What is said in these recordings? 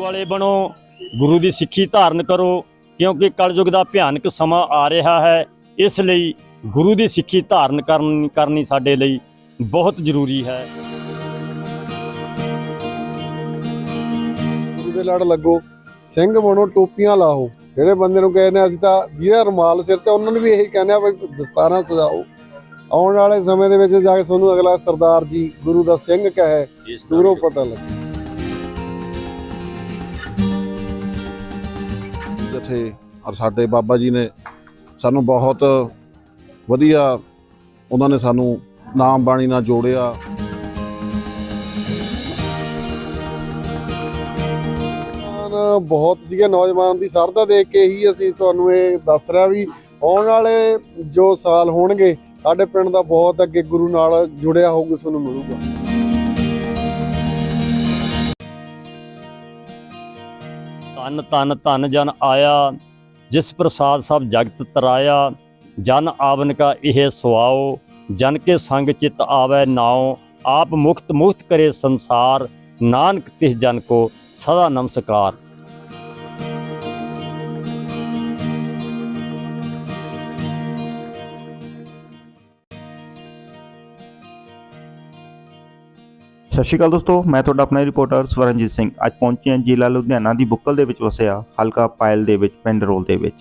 ਵਾਲੇ ਬਣੋ, ਗੁਰੂ ਦੀ ਸਿੱਖੀ ਧਾਰਨ ਕਰੋ, ਕਿਉਂਕਿ ਕਲਯੁਗ ਦਾ ਭਿਆਨਕ ਸਮਾਂ ਆ ਰਿਹਾ ਹੈ, ਇਸ ਲਈ ਗੁਰੂ ਦੀ ਸਿੱਖੀ ਧਾਰਨ ਕਰਨੀ ਸਾਡੇ ਲਈ ਬਹੁਤ ਜ਼ਰੂਰੀ ਹੈ। ਗੁਰੂ ਦੇ ਲੜ ਲੱਗੋ, ਸਿੰਘ ਬਣੋ, ਟੋਪੀਆਂ ਲਾਓ, ਜਿਹੜੇ ਬੰਦੇ ਨੂੰ ਕਹਿੰਦੇ ਅਸੀਂ ਤਾਂ ਜਿਹਦਾ ਰੁਮਾਲ ਸਿਰ ਤੇ, ਉਹਨਾਂ ਨੂੰ ਵੀ ਇਹੀ ਕਹਿੰਦੇ ਆ ਵੀ ਦਸਤਾਰਾਂ ਸਜਾਓ। ਆਉਣ ਵਾਲੇ ਸਮੇਂ ਦੇ ਵਿੱਚ ਜਾ ਕੇ ਤੁਹਾਨੂੰ ਅਗਲਾ ਸਰਦਾਰ ਜੀ, ਗੁਰੂ ਦਾ ਸਿੰਘ ਕਹੇ, ਦੂਰੋਂ ਪਤਾ ਲੱਗੇ। ਜਿੱਥੇ ਔਰ ਸਾਡੇ ਬਾਬਾ ਜੀ ਨੇ ਸਾਨੂੰ ਬਹੁਤ ਵਧੀਆ ਉਹਨਾਂ ਨੇ ਸਾਨੂੰ ਨਾਮ ਬਾਣੀ ਨਾਲ ਜੋੜਿਆ। ਨੌਜਵਾਨ ਬਹੁਤ ਸੀਗੇ, ਨੌਜਵਾਨ ਦੀ ਸਰਦਾ ਦੇਖ ਕੇ ਹੀ ਅਸੀਂ ਤੁਹਾਨੂੰ ਇਹ ਦੱਸ ਰਿਹਾ ਵੀ ਆਉਣ ਵਾਲੇ ਜੋ ਸਾਲ ਹੋਣਗੇ, ਸਾਡੇ ਪਿੰਡ ਦਾ ਬਹੁਤ ਅੱਗੇ ਗੁਰੂ ਨਾਲ ਜੁੜਿਆ ਹੋਊਗਾ ਤੁਹਾਨੂੰ ਮਿਲੂਗਾ। ਧਨ ਧਨ ਧਨ ਜਨ ਆਇਆ, ਜਿਸ ਪ੍ਰਸਾਦ ਸਭ ਜਗਤ ਤਰਾਇਆ, ਜਨ ਆਵਨ ਕਾ ਇਹ ਸੁਆਓ, ਜਨ ਕੇ ਸੰਗ ਚਿਤ ਆਵੈ ਨਾਉ, ਆਪ ਮੁਕਤ ਮੁਕਤ ਕਰੇ ਸੰਸਾਰ, ਨਾਨਕ ਤਿਸ ਜਨ ਕੋ ਸਦਾ ਨਮਸਕਾਰ। ਸਤਿ ਸ਼੍ਰੀ ਅਕਾਲ ਦੋਸਤੋ, ਮੈਂ ਤੁਹਾਡਾ ਆਪਣਾ ਰਿਪੋਰਟਰ ਸਵਰਨਜੀਤ ਸਿੰਘ। ਅੱਜ ਪਹੁੰਚੇ ਹਾਂ ਜ਼ਿਲ੍ਹਾ ਲੁਧਿਆਣਾ ਦੀ ਬੁੱਕਲ ਦੇ ਵਿੱਚ ਵਸਿਆ ਹਲਕਾ ਪਾਇਲ ਦੇ ਵਿੱਚ, ਪਿੰਡ ਰੋਲ ਦੇ ਵਿੱਚ,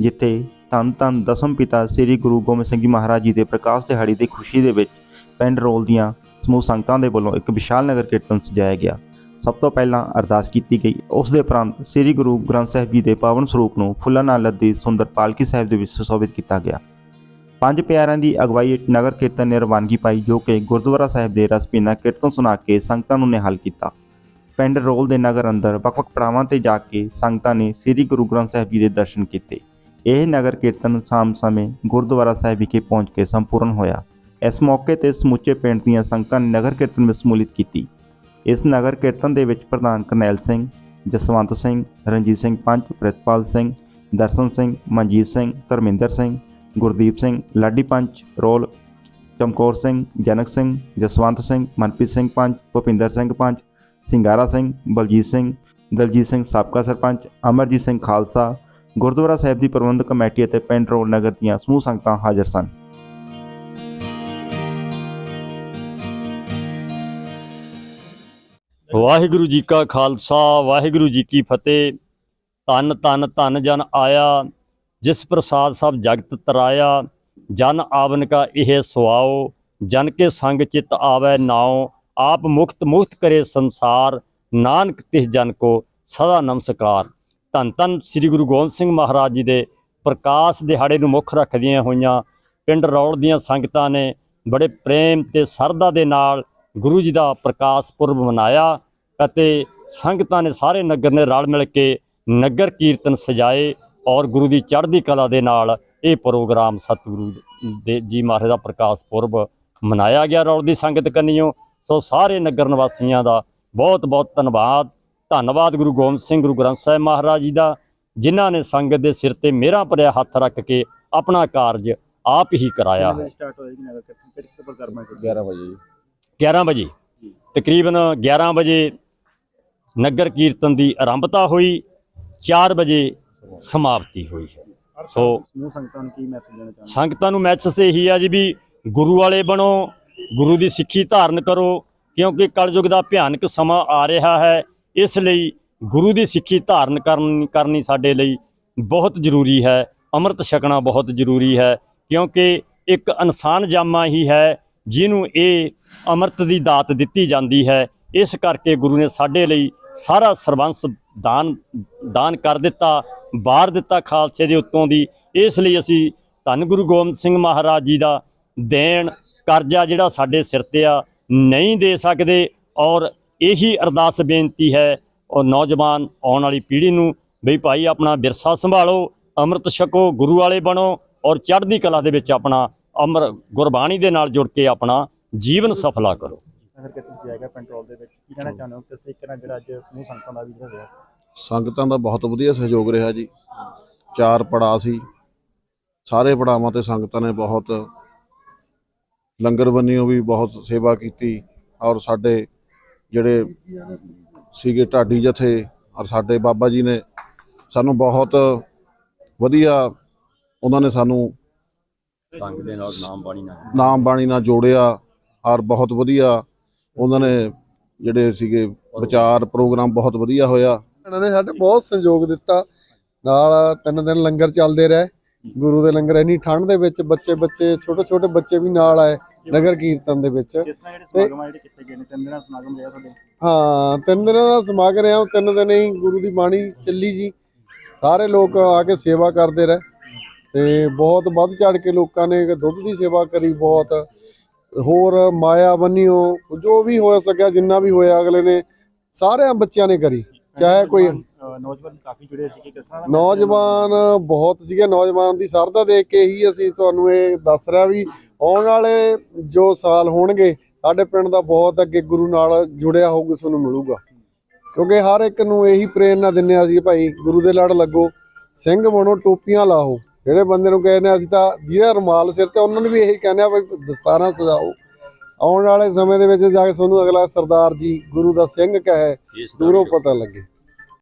ਜਿੱਥੇ ਧੰਨ ਧੰਨ ਦਸਮ ਪਿਤਾ ਸ੍ਰੀ ਗੁਰੂ ਗੋਬਿੰਦ ਸਿੰਘ ਜੀ ਮਹਾਰਾਜ ਜੀ ਦੇ ਪ੍ਰਕਾਸ਼ ਦਿਹਾੜੀ ਦੀ ਖੁਸ਼ੀ ਦੇ ਵਿੱਚ ਪਿੰਡ ਰੋਲ ਦੀਆਂ ਸਮੂਹ ਸੰਗਤਾਂ ਦੇ ਵੱਲੋਂ ਇੱਕ ਵਿਸ਼ਾਲ ਨਗਰ ਕੀਰਤਨ ਸਜਾਇਆ ਗਿਆ। ਸਭ ਤੋਂ ਪਹਿਲਾਂ ਅਰਦਾਸ ਕੀਤੀ ਗਈ। ਉਸ ਦੇ ਉਪਰੰਤ ਸ੍ਰੀ ਗੁਰੂ ਗ੍ਰੰਥ ਸਾਹਿਬ ਜੀ ਦੇ ਪਾਵਨ ਸਰੂਪ ਨੂੰ ਫੁੱਲਾਂ ਨਾਲ ਲੱਦੀ ਸੁੰਦਰ ਪਾਲਕੀ ਸਾਹਿਬ ਦੇ ਵਿੱਚ ਸੁਸ਼ੋਭਿਤ ਕੀਤਾ ਗਿਆ। ਪੰਜ ਪਿਆਰਿਆਂ ਦੀ ਅਗਵਾਈ ਹੇਠ ਨਗਰ ਕੀਰਤਨ ਨੇ ਰਵਾਨਗੀ ਪਾਈ, ਜੋ ਕਿ ਗੁਰਦੁਆਰਾ ਸਾਹਿਬ ਦੇ ਰਸਪੀਨਾ ਕੀਰਤਨ ਸੁਣਾ ਕੇ ਸੰਗਤਾਂ ਨੂੰ ਨਿਹਾਲ ਕੀਤਾ। ਪਿੰਡ ਰੋਲ ਦੇ ਨਗਰ ਅੰਦਰ ਵੱਖ-ਵੱਖ ਪੜਾਵਾਂ ਤੇ ਜਾ ਕੇ ਸੰਗਤਾਂ ਨੇ ਸ੍ਰੀ ਗੁਰੂ ਗ੍ਰੰਥ ਸਾਹਿਬ ਜੀ ਦੇ ਦਰਸ਼ਨ ਕੀਤੇ। ਇਹ ਨਗਰ ਕੀਰਤਨ ਸ਼ਾਮ ਸਮੇਂ ਗੁਰਦੁਆਰਾ ਸਾਹਿਬ ਵਿਖੇ ਪਹੁੰਚ ਕੇ ਸੰਪੂਰਨ ਹੋਇਆ। ਇਸ ਮੌਕੇ ਤੇ ਸਮੁੱਚੇ ਪਿੰਡ ਦੀਆਂ ਸੰਗਤਾਂ ਨੇ ਨਗਰ ਕੀਰਤਨ ਵਿੱਚ ਸਮੂਲਿਤ ਕੀਤੀ। ਇਸ ਨਗਰ ਕੀਰਤਨ ਦੇ ਵਿੱਚ ਪ੍ਰਧਾਨ ਕਰਨੈਲ ਸਿੰਘ, ਜਸਵੰਤ ਸਿੰਘ, ਰਣਜੀਤ ਸਿੰਘ ਪੰਚ, ਪ੍ਰਿਤਪਾਲ ਸਿੰਘ, ਦਰਸ਼ਨ ਸਿੰਘ, ਮਨਜੀਤ ਸਿੰਘ, ਧਰਮਿੰਦਰ ਸਿੰਘ ਗੁਰਦੀਪ ਸਿੰਘ, ਲਾਡੀ ਪੰਚ, ਰੋਲ ਚਮਕੌਰ ਸਿੰਘ, ਜਨਕ ਸਿੰਘ, ਜਸਵੰਤ ਸਿੰਘ, ਮਨਪ੍ਰੀਤ ਸਿੰਘ ਪੰਚ, ਭੁਪਿੰਦਰ ਸਿੰਘ ਪੰਚ, ਸਿੰਗਾਰਾ ਸਿੰਘ, ਬਲਜੀਤ ਸਿੰਘ, ਦਲਜੀਤ ਸਿੰਘ ਸਾਬਕਾ ਸਰਪੰਚ, ਅਮਰਜੀਤ ਸਿੰਘ ਖਾਲਸਾ, ਗੁਰਦੁਆਰਾ ਸਾਹਿਬ ਦੀ ਪ੍ਰਬੰਧਕ ਕਮੇਟੀ ਅਤੇ ਪਿੰਡ ਰੋਲ ਨਗਰ ਦੀਆਂ ਸਮੂਹ ਸੰਗਤਾਂ ਹਾਜ਼ਰ ਸਨ। ਵਾਹਿਗੁਰੂ ਜੀ ਕਾ ਖਾਲਸਾ, ਵਾਹਿਗੁਰੂ ਜੀ ਕੀ ਫਤਿਹ। ਤਨ ਤਨ ਤਨ ਜਨ ਆਇਆ ਜਿਸ ਪ੍ਰਸਾਦ ਸਭ ਜਗਤ ਤਰਾਇਆ, ਜਨ ਆਵਨ ਕਾ ਇਹ ਸੁਆਓ, ਜਨ ਕੇ ਸੰਗ ਚਿਤ ਆਵੈ ਨਾਉ, ਆਪ ਮੁਕਤ ਮੁਕਤ ਕਰੇ ਸੰਸਾਰ, ਨਾਨਕ ਤਿਸ ਜਨ ਕੋ ਸਦਾ ਨਮਸਕਾਰ। ਧੰਨ ਧੰਨ ਸ੍ਰੀ ਗੁਰੂ ਗੋਬਿੰਦ ਸਿੰਘ ਮਹਾਰਾਜ ਜੀ ਦੇ ਪ੍ਰਕਾਸ਼ ਦਿਹਾੜੇ ਨੂੰ ਮੁੱਖ ਰੱਖਦੀਆਂ ਹੋਈਆਂ ਪਿੰਡ ਰੌਲ ਦੀਆਂ ਸੰਗਤਾਂ ਨੇ ਬੜੇ ਪ੍ਰੇਮ ਤੇ ਸਰਦਾ ਦੇ ਨਾਲ ਗੁਰੂ ਜੀ ਦਾ ਪ੍ਰਕਾਸ਼ ਪੁਰਬ ਮਨਾਇਆ ਅਤੇ ਸੰਗਤਾਂ ਨੇ ਸਾਰੇ ਨਗਰ ਨੇ ਰਲ ਮਿਲ ਕੇ ਨਗਰ ਕੀਰਤਨ ਸਜਾਏ। ਔਰ ਗੁਰੂ ਦੀ ਚੜ੍ਹਦੀ ਕਲਾ ਦੇ ਨਾਲ ਇਹ ਪ੍ਰੋਗਰਾਮ ਸਤਿਗੁਰੂ ਦੇ ਜੀ ਮਹਾਰਾਜ ਦਾ ਪ੍ਰਕਾਸ਼ ਪੁਰਬ ਮਨਾਇਆ ਗਿਆ। ਰੌਲ ਦੀ ਸੰਗਤ ਕੰਨਿਓ ਸੋ ਸਾਰੇ ਨਗਰ ਨਿਵਾਸੀਆਂ ਦਾ ਬਹੁਤ ਬਹੁਤ ਧੰਨਵਾਦ। ਧੰਨਵਾਦ ਗੁਰੂ ਗੋਬਿੰਦ ਸਿੰਘ ਗੁਰੂ ਗ੍ਰੰਥ ਸਾਹਿਬ ਮਹਾਰਾਜ ਜੀ ਦਾ ਜਿਨ੍ਹਾਂ ਨੇ ਸੰਗਤ ਦੇ ਸਿਰ ਤੇ ਮੇਰਾ ਭਰਿਆ ਹੱਥ ਰੱਖ ਕੇ ਆਪਣਾ ਕਾਰਜ ਆਪ ਹੀ ਕਰਾਇਆ। ਹੈ ਸਟਾਰਟ ਹੋਏਗੀ ਨਗਰ ਕੀਰਤਨ? ਕਿਹੜੇ ਪ੍ਰਕਰਮਾਂ 11 ਵਜੇ ਜੀ। 11 ਵਜੇ? ਤਕਰੀਬਨ 11 ਵਜੇ ਨਗਰ ਕੀਰਤਨ ਦੀ ਆਰੰਭਤਾ ਹੋਈ। 4 ਵਜੇ ਸਮਾਪਤੀ ਹੋਈ ਹੈ। ਸੋ ਸੰਗਤਾਂ ਨੂੰ ਕੀ ਮੈਸੇਜ ਦੇਣਾ ਚਾਹੁੰਦੇ? ਸੰਗਤਾਂ ਨੂੰ ਮੈਸੇਜ ਤੇ ਇਹੀ ਆ ਜੀ ਵੀ ਗੁਰੂ ਵਾਲੇ ਬਣੋ ਗੁਰੂ ਦੀ ਸਿੱਖੀ ਧਾਰਨ ਕਰੋ ਕਿਉਂਕਿ ਕਲਯੁਗ ਦਾ ਭਿਆਨਕ ਸਮਾਂ ਆ ਰਿਹਾ ਹੈ। ਇਸ ਲਈ ਗੁਰੂ ਦੀ ਸਿੱਖੀ ਧਾਰਨ ਕਰਨ ਕਰਨੀ ਸਾਡੇ ਲਈ ਬਹੁਤ ਜ਼ਰੂਰੀ ਹੈ। ਅੰਮ੍ਰਿਤ ਛਕਣਾ ਬਹੁਤ ਜ਼ਰੂਰੀ ਹੈ ਕਿਉਂਕਿ ਇੱਕ ਇਨਸਾਨ ਜਾਮਾ ਹੀ ਹੈ ਜਿਹਨੂੰ ਇਹ ਅੰਮ੍ਰਿਤ ਦੀ ਦਾਤ ਦਿੱਤੀ ਜਾਂਦੀ ਹੈ। ਇਸ ਕਰਕੇ ਗੁਰੂ ਨੇ ਸਾਡੇ ਲਈ ਸਾਰਾ ਸਰਬੰਸ ਦਾਨ ਦਾਨ ਕਰ ਦਿੱਤਾ। ਬਾਹਰ ਦਿੱਤਾ ਖਾਲਸੇ ਦੇ ਉੱਤੋਂ ਦੀ। ਇਸ ਲਈ ਅਸੀਂ ਧੰਨ ਗੁਰੂ ਗੋਬਿੰਦ ਸਿੰਘ ਮਹਾਰਾਜ ਜੀ ਦਾ ਦੇਣ ਕਰਜ਼ਾ ਜਿਹੜਾ ਸਾਡੇ ਸਿਰ ਤੇ ਆ, ਨਹੀਂ ਦੇ ਸਕਦੇ ਔਰ ਇਹੀ ਅਰਦਾਸ ਬੇਨਤੀ ਹੈ ਔਰ ਨੌਜਵਾਨ ਆਉਣ ਵਾਲੀ ਪੀੜ੍ਹੀ ਨੂੰ ਬਈ ਭਾਈ ਆਪਣਾ ਵਿਰਸਾ ਸੰਭਾਲੋ, ਅੰਮ੍ਰਿਤ ਛਕੋ, ਗੁਰੂ ਵਾਲੇ ਬਣੋ ਔਰ ਚੜ੍ਹਦੀ ਕਲਾ ਦੇ ਵਿੱਚ ਆਪਣਾ ਅਮਰ ਗੁਰਬਾਣੀ ਦੇ ਨਾਲ ਜੁੜ ਕੇ ਆਪਣਾ ਜੀਵਨ ਸਫਲਾ ਕਰੋ। ਨਗਰ ਕੀਰਤਨ ਜਾਏਗਾ ਕੰਟਰੋਲ ਦੇ ਵਿੱਚ ਕੀ ਕਹਿਣਾ ਚਾਹੁੰਦੇ ਹੋ? ਕਿਸ ਤਰੀਕੇ ਨਾਲ ਜਿਹੜਾ ਅੱਜ ਸਮੂਹ ਸੰਗਤਾਂ ਦਾ ਵੀ ਜਿਹੜਾ ਸੰਗਤਾਂ ਦਾ ਬਹੁਤ ਵਧੀਆ ਸਹਿਯੋਗ ਰਿਹਾ ਜੀ। ਚਾਰ ਪੜਾਅ ਸੀ। ਸਾਰੇ ਪੜਾਵਾਂ ਤੇ ਸੰਗਤਾਂ ਨੇ ਬਹੁਤ ਲੰਗਰ ਬੰਨਿਓ ਵੀ ਬਹੁਤ ਸੇਵਾ ਕੀਤੀ ਔਰ ਸਾਡੇ ਜਿਹੜੇ ਸੀਗੇ ਢਾਡੀ ਜਥੇ ਔਰ ਸਾਡੇ ਬਾਬਾ ਜੀ ਨੇ ਸਾਨੂੰ ਬਹੁਤ ਵਧੀਆ ਉਹਨਾਂ ਨੇ ਸਾਨੂੰ ਸੰਗ ਦੇ ਨਾਲ ਨਾਮ ਬਾਣੀ ਨਾਲ। ਨਾਮ ਬਾਣੀ ਨਾਲ ਜੋੜਿਆ ਔਰ ਬਹੁਤ ਵਧੀਆ ਉਹਨਾਂ ਨੇ ਜਿਹੜੇ ਸੀਗੇ ਵਿਚਾਰ ਪ੍ਰੋਗਰਾਮ ਬਹੁਤ ਵਧੀਆ ਹੋਇਆ। ਨੇ ਸਾਡੇ ਬਹੁਤ ਸਹਿਯੋਗ ਦਿੱਤਾ। ਨਾਲ ਤਿੰਨ ਦਿਨ ਲੰਗਰ ਚੱਲਦੇ ਰਹੇ। ਗੁਰੂ ਦੇ ਲੰਗਰ ਇੰਨੀ ਠੰਡ ਦੇ ਵਿੱਚ ਬੱਚੇ ਬੱਚੇ ਛੋਟੇ ਛੋਟੇ ਬੱਚੇ ਵੀ ਨਾਲ ਆਏ ਨਗਰ ਕੀਰਤਨ ਦੇ ਵਿੱਚ। ਹਾਂ ਤਿੰਨ ਦਿਨਾਂ ਦਾ ਸਮਾਗਮ ਰਿਹਾ। ਤਿੰਨ ਦਿਨ ਹੀ ਗੁਰੂ ਦੀ ਬਾਣੀ ਚੱਲੀ ਜੀ। ਸਾਰੇ ਲੋਕ ਆ ਕੇ ਸੇਵਾ ਕਰਦੇ ਰਹੇ। ਤੇ ਬਹੁਤ ਵੱਧ ਚੜ ਕੇ ਲੋਕਾਂ ਨੇ ਦੁੱਧ ਦੀ ਸੇਵਾ ਕਰੀ ਬਹੁਤ। ਹੋਰ ਮਾਇਆ ਬੰਨਿਓ ਜੋ ਵੀ ਹੋ ਸਕਿਆ ਜਿੰਨਾ ਵੀ ਹੋਇਆ ਅਗਲੇ ਨੇ ਸਾਰਿਆਂ ਬੱਚਿਆਂ ਨੇ ਕਰੀ। ਚਾਹੇ ਕੋਈ ਨੌਜਵਾਨ ਕਾਫੀ ਜੁੜੇ ਸੀ ਕਿਸ ਤਰ੍ਹਾਂ ਦਾ ਨੌਜਵਾਨ ਬਹੁਤ ਸੀਗੇ ਨੌਜਵਾਨ ਦੀ ਸਰਦਾ ਦੇਖ ਕੇ ਹੀ ਅਸੀਂ ਤੁਹਾਨੂੰ ਇਹ ਦੱਸ ਰਿਹਾ ਵੀ ਆਉਣ ਵਾਲੇ ਜੋ ਸਾਲ ਹੋਣਗੇ ਸਾਡੇ ਪਿੰਡ ਦਾ ਬਹੁਤ ਅੱਗੇ ਗੁਰੂ ਨਾਲ ਜੁੜਿਆ ਹੋਊਗਾ ਤੁਹਾਨੂੰ ਮਿਲੂਗਾ। ਕਿਉਂਕਿ ਹਰ ਇੱਕ ਨੂੰ ਇਹੀ ਪ੍ਰੇਰਨਾ ਦਿੰਨੇ ਆ ਸੀ ਭਾਈ ਗੁਰੂ ਦੇ ਲੜ ਲੱਗੋ ਸਿੰਘ ਬਣੋ ਟੋਪੀਆਂ ਲਾਓ ਜਿਹੜੇ ਬੰਦੇ ਨੂੰ ਕਹਿੰਦੇ ਅਸੀਂ ਤਾਂ ਜਿਹਦਾ ਰੁਮਾਲ ਸਿਰ ਤੇ ਉਹਨਾਂ ਨੂੰ ਵੀ ਇਹੀ ਕਹਿੰਦੇ ਆ ਵੀ ਦਸਤਾਰਾਂ ਸਜਾਓ। ਆਉਣ ਵਾਲੇ ਸਮੇਂ ਦੇ ਵਿੱਚ ਜਾ ਕੇ ਤੁਹਾਨੂੰ ਅਗਲਾ ਸਰਦਾਰ ਜੀ ਗੁਰੂ ਦਾ ਸਿੰਘ ਕਹੇ ਦੂਰੋਂ ਪਤਾ ਲੱਗੇ।